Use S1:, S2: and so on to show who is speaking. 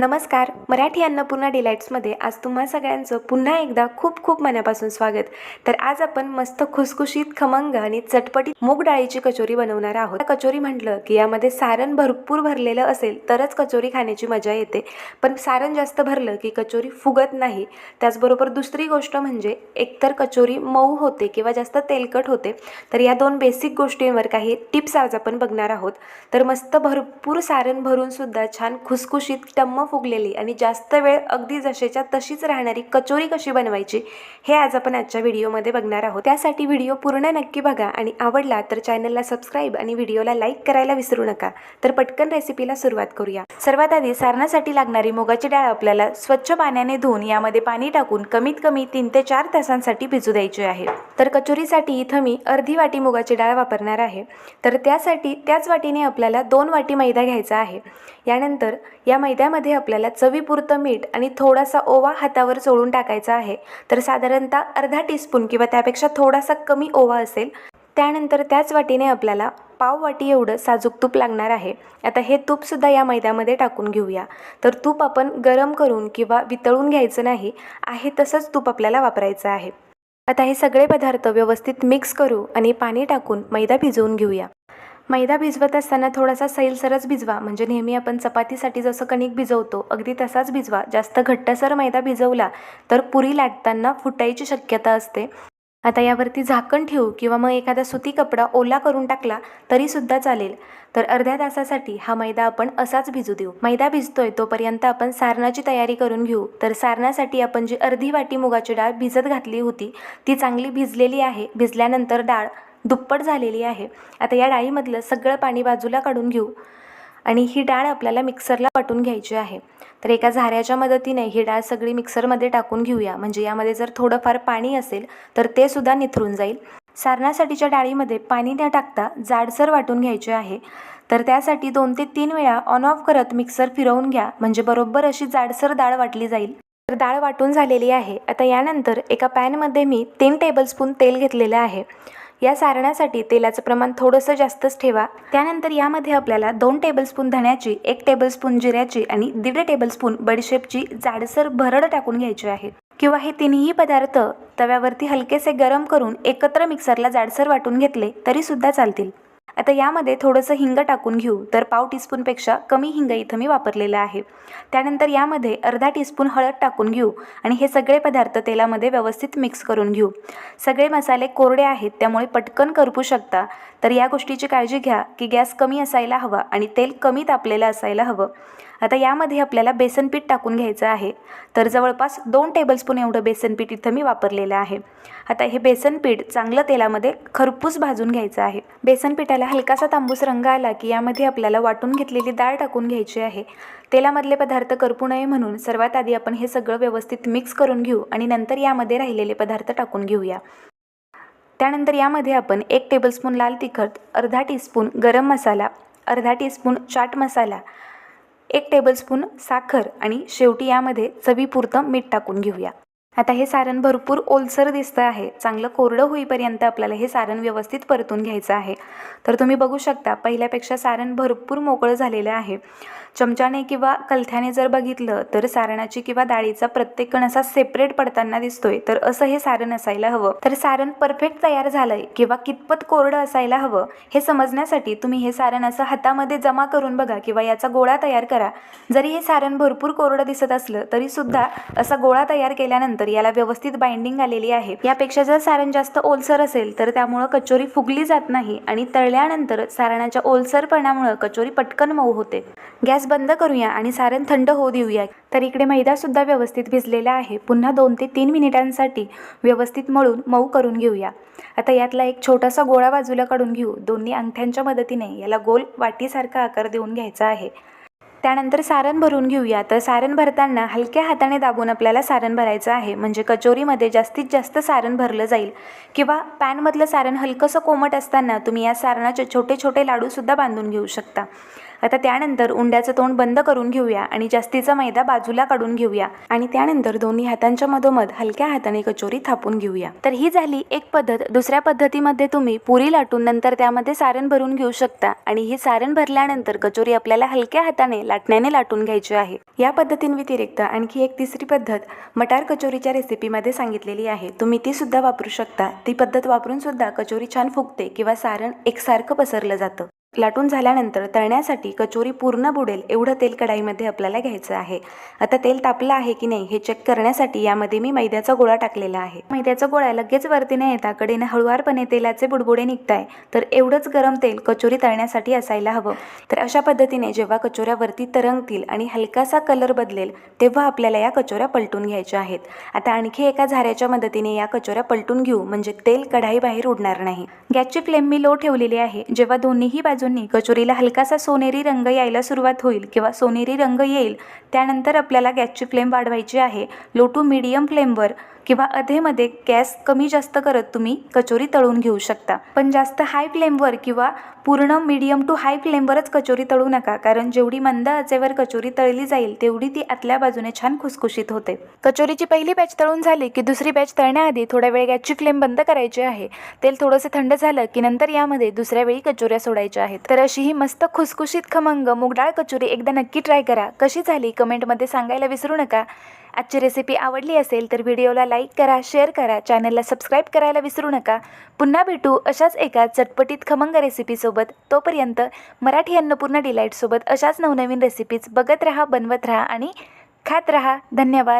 S1: नमस्कार. मराठी अन्नपूर्णा डिलाईट्समध्ये आज तुम्हा सगळ्यांचं पुन्हा एकदा खूप खूप मनापासून स्वागत. तर आज आपण मस्त खुसखुशीत खमंग आणि चटपटीत मूग डाळीची कचोरी बनवणार आहोत. कचोरी म्हटलं की यामध्ये सारण भरपूर भरलेलं असेल तरच कचोरी खाण्याची मजा येते. पण सारण जास्त भरलं की कचोरी फुगत नाही. त्याचबरोबर दुसरी गोष्ट म्हणजे एकतर कचोरी मऊ होते किंवा जास्त तेलकट होते तर या दोन बेसिक गोष्टींवर काही टिप्स आज आपण बघणार आहोत. तर मस्त भरपूर सारण भरून सुद्धा छान खुसखुशीत टम्म फुगलेली आणि जास्त वेळ अगदी जसेच्या तशीच राहणारी कचोरी कशी बनवायची हे आज आपण आजच्या व्हिडिओमध्ये बघणार आहोत. त्यासाठी व्हिडिओ पूर्ण नक्की बघा आणि आवडला तर चॅनलला सबस्क्राईब आणि व्हिडिओला लाईक करायला विसरू नका. तर पटकन रेसिपीला सुरुवात करूया. सर्वात आधी सारणासाठी लागणारी मुगाची डाळ आपल्याला स्वच्छ पाण्याने धुवून यामध्ये पाणी टाकून कमीत कमी तीन ते चार तासांसाठी भिजू द्यायची आहे. तर कचोरीसाठी इथं मी अर्धी वाटी मुगाची डाळ वापरणार आहे. तर त्यासाठी त्याच वाटीने आपल्याला दोन वाटी मैदा घ्यायचा आहे. यानंतर या मैद्यामध्ये आपल्याला चवीपुरतं मीठ आणि थोडासा ओवा हातावर चोळून टाकायचा आहे. तर साधारणतः अर्धा टीस्पून किंवा त्यापेक्षा थोडासा कमी ओवा असेल. त्यानंतर त्याच वाटीने आपल्याला पाव वाटी एवढं साजूक तूप लागणार आहे. आता हे तूपसुद्धा या मैद्यामध्ये टाकून घेऊया. तर तूप आपण गरम करून किंवा वितळून घ्यायचं नाही आहे तसंच तूप आपल्याला वापरायचं आहे. आता हे सगळे पदार्थ व्यवस्थित मिक्स करू आणि पाणी टाकून मैदा भिजवून घेऊया. मैदा भिजवत असताना थोडासा सैलसरच भिजवा. म्हणजे नेहमी आपण चपातीसाठी जसं कणिक भिजवतो अगदी तसाच भिजवा. जास्त घट्टसर मैदा भिजवला तर पुरी लाटताना फुटायची शक्यता असते. आता यावरती झाकण ठेवू किंवा मग एखादा सुती कपडा ओला करून टाकला तरीसुद्धा चालेल. तर अर्ध्या तासासाठी हा मैदा आपण असाच भिजू देऊ. मैदा भिजतोय तोपर्यंत आपण सारणाची तयारी करून घेऊ. तर सारणासाठी आपण जी अर्धी वाटी मुगाची डाळ भिजत घातली होती ती चांगली भिजलेली आहे. भिजल्यानंतर डाळ दुप्पट झालेली आहे. आता या डाळीमधलं सगळं पाणी बाजूला काढून घेऊ. आणि ही डाळ आपल्याला मिक्सरला वाटून घ्यायची आहे. तर एका झाऱ्याच्या मदतीने ही डाळ सगळी मिक्सरमध्ये टाकून घेऊया. म्हणजे यामध्ये जर थोडंफार पाणी असेल तर ते सुद्धा निथरून जाईल. सारणासाठीच्या डाळीमध्ये पाणी न टाकता जाडसर वाटून घ्यायचे आहे. तर त्यासाठी दोन ते तीन वेळा ऑन ऑफ करत मिक्सर फिरवून घ्या. म्हणजे बरोबर अशी जाडसर डाळ वाटली जाईल. तर डाळ वाटून झालेली आहे. आता यानंतर एका पॅनमध्ये मी तीन टेबलस्पून तेल घेतलेलं आहे. या सारण्यासाठी तेलाचं प्रमाण थोडंसं जास्तच ठेवा. त्यानंतर यामध्ये आपल्याला दोन टेबलस्पून धण्याची एक टेबलस्पून जिऱ्याची आणि दीड टेबलस्पून बडीशेपची जाडसर भरड टाकून घ्यायची आहे. किंवा हे तिन्ही पदार्थ तव्यावरती हलकेसे गरम करून एकत्र मिक्सरला जाडसर वाटून घेतले तरीसुद्धा चालतील. आता यामध्ये थोडंसं हिंग टाकून घेऊ. तर पाव टीस्पूनपेक्षा कमी हिंग इथं मी वापरलेलं आहे. त्यानंतर यामध्ये अर्धा टीस्पून हळद टाकून घेऊ आणि हे सगळे पदार्थ तेलामध्ये व्यवस्थित मिक्स करून घेऊ. सगळे मसाले कोरडे आहेत त्यामुळे पटकन करपू शकता. तर या गोष्टीची काळजी घ्या की गॅस कमी असायला हवा आणि तेल कमी तापलेलं असायला हवं. आता यामध्ये आपल्याला बेसन पीठ टाकून घ्यायचं आहे. तर जवळपास दोन टेबलस्पून एवढं बेसन पीठ इथं मी वापरलेलं आहे. आता हे बेसन पीठ चांगलं तेलामध्ये खरपूस भाजून घ्यायचं आहे. बेसन पिठाला हलकासा तांबूस रंग आला की यामध्ये आपल्याला वाटून घेतलेली डाळ टाकून घ्यायची आहे. तेलामधले पदार्थ करपू नये म्हणून सर्वात आधी आपण हे सगळं व्यवस्थित मिक्स करून घेऊ आणि नंतर यामध्ये राहिलेले पदार्थ टाकून घेऊया. त्यानंतर यामध्ये आपण एक टेबलस्पून लाल तिखट अर्धा टीस्पून गरम मसाला अर्धा टीस्पून चाट मसाला एक टेबलस्पून साखर आणि शेवटी यामध्ये चवीपुरतं मीठ टाकून घेऊया. आता हे सारण भरपूर ओलसर दिसतं आहे. चांगलं कोरडं होईपर्यंत आपल्याला हे सारण व्यवस्थित परतून घ्यायचं आहे. तर तुम्ही बघू शकता पहिल्यापेक्षा सारण भरपूर मोकळं झालेलं आहे. चमच्याने किंवा कलथ्याने जर बघितलं तर सारणाची किंवा डाळीचा प्रत्येक कण असा सेपरेट पडताना दिसतोय. तर असं हे सारण असायला हवं. तर सारण परफेक्ट तयार झालंय किंवा कितपत कोरडं असायला हवं हे समजण्यासाठी तुम्ही हे सारण असं हातामध्ये जमा करून बघा किंवा याचा गोळा तयार करा. जरी हे सारण भरपूर कोरडं दिसत असलं तरी सुद्धा असा गोळा तयार केल्यानंतर याला व्यवस्थित बाइंडिंग आलेली आहे. यापेक्षा जर सारण जास्त ओलसर असेल तर त्यामुळं कचोरी फुगली जात नाही आणि तळल्यानंतर सारणाच्या ओलसरपणामुळं कचोरी पटकन मऊ होते. गॅस बंद करूया आणि सारण थंड होऊ देऊया. तर इकडे मैदासुद्धा व्यवस्थित भिजलेला आहे. पुन्हा दोन ते तीन मिनिटांसाठी व्यवस्थित मळून मऊ करून घेऊया. आता यातला एक छोटासा गोळा बाजूला काढून घेऊ. दोन्ही अंगठ्यांच्या मदतीने याला गोल वाटीसारखा आकार देऊन घ्यायचा आहे. त्यानंतर सारण भरून घेऊया. तर सारण भरताना हलक्या हाताने दाबून आपल्याला सारण भरायचं आहे. म्हणजे कचोरीमध्ये जास्तीत जास्त सारण भरलं जाईल. किंवा पॅनमधलं सारण हलकंसं कोमट असताना तुम्ही या सारणाचे छोटे छोटे लाडूसुद्धा बांधून घेऊ शकता. आता त्यानंतर उंड्याचं तोंड बंद करून घेऊया आणि जास्तीचा मैदा बाजूला काढून घेऊया. आणि त्यानंतर दोन्ही हातांच्या मधोमध हलक्या हाताने कचोरी थापून घेऊया. तर ही झाली एक पद्धत. दुसऱ्या पद्धतीमध्ये तुम्ही पुरी लाटून नंतर त्यामध्ये सारण भरून घेऊ शकता. आणि ही सारण भरल्यानंतर कचोरी आपल्याला हलक्या हाताने लाटण्याने लाटून घ्यायची आहे. या पद्धतींव्यतिरिक्त आणखी एक तिसरी पद्धत मटार कचोरीच्या रेसिपीमध्ये सांगितलेली आहे. तुम्ही ती सुद्धा वापरू शकता. ती पद्धत वापरून सुद्धा कचोरी छान फुगते किंवा सारण एकसारखं पसरलं जातं. लाटून झाल्यानंतर तळण्यासाठी कचोरी पूर्ण बुडेल एवढं तेल कढाईमध्ये आपल्याला घ्यायचं आहे. आता तेल तापलं आहे की नाही हे चेक करण्यासाठी यामध्ये मी मैद्याचा गोळा टाकलेला आहे. मैद्याचा गोळा लगेच वरती न येता कडेने हळुवारपणे तेलाचे बुडबुडे निघताय. तर एवढंच गरम तेल कचोरी तळण्यासाठी असायला हवं. तर अशा पद्धतीने जेव्हा कचोऱ्या वरती तरंगतील आणि हलकासा कलर बदलेल तेव्हा आपल्याला या कचोऱ्या पलटून घ्यायच्या आहेत. आता आणखी एका झाऱ्याच्या मदतीने या कचोऱ्या पलटून घेऊ म्हणजे तेल कढाई बाहेर उडणार नाही. गॅसची फ्लेम मी लो ठेवलेली आहे. जेव्हा दोन्हीही बाजू बाजूंनी कचोरीला हलकासा सोनेरी रंग यायला सुरुवात होईल किंवा सोनेरी रंग येईल त्यानंतर आपल्याला गॅसची फ्लेम वाढवायची आहे. लो टू फ्लेमवर किंवा अधेमध्ये गॅस कमी जास्त करत तुम्ही कचोरी तळून घेऊ शकता. पण जास्त हाय फ्लेमवर किंवा पूर्ण मीडियम टू हाय फ्लेमवरच कचोरी तळू नका कारण जेवढी मंद आचेवर कचोरी तळली जाईल तेवढी ती आतल्या बाजूने छान खुसखुशीत होते. कचोरीची पहिली बॅच तळून झाली की दुसरी बॅच तळण्याआधी थोड्या वेळ गॅसची फ्लेम बंद करायची आहे. तेल थोडंसं थंड झालं की नंतर यामध्ये दुसऱ्या वेळी कचोऱ्या सोडायच्या आहेत. तर अशी ही मस्त खुसखुशीत खमंग मुगडाळ कचोरी एकदा नक्की ट्राय करा. कशी झाली? कमेंटमध्ये सांगायला विसरू नका. आजची रेसिपी आवडली असेल तर व्हिडिओला लाईक करा शेअर करा चॅनलला सबस्क्राईब करायला विसरू नका. पुन्हा भेटू अशाच एका चटपटीत खमंग रेसिपीसोबत तोपर्यंत मराठी अन्नपूर्ण डिलाईटसोबत अशाच नवनवीन रेसिपीज बघत राहा बनवत राहा आणि खात राहा. धन्यवाद.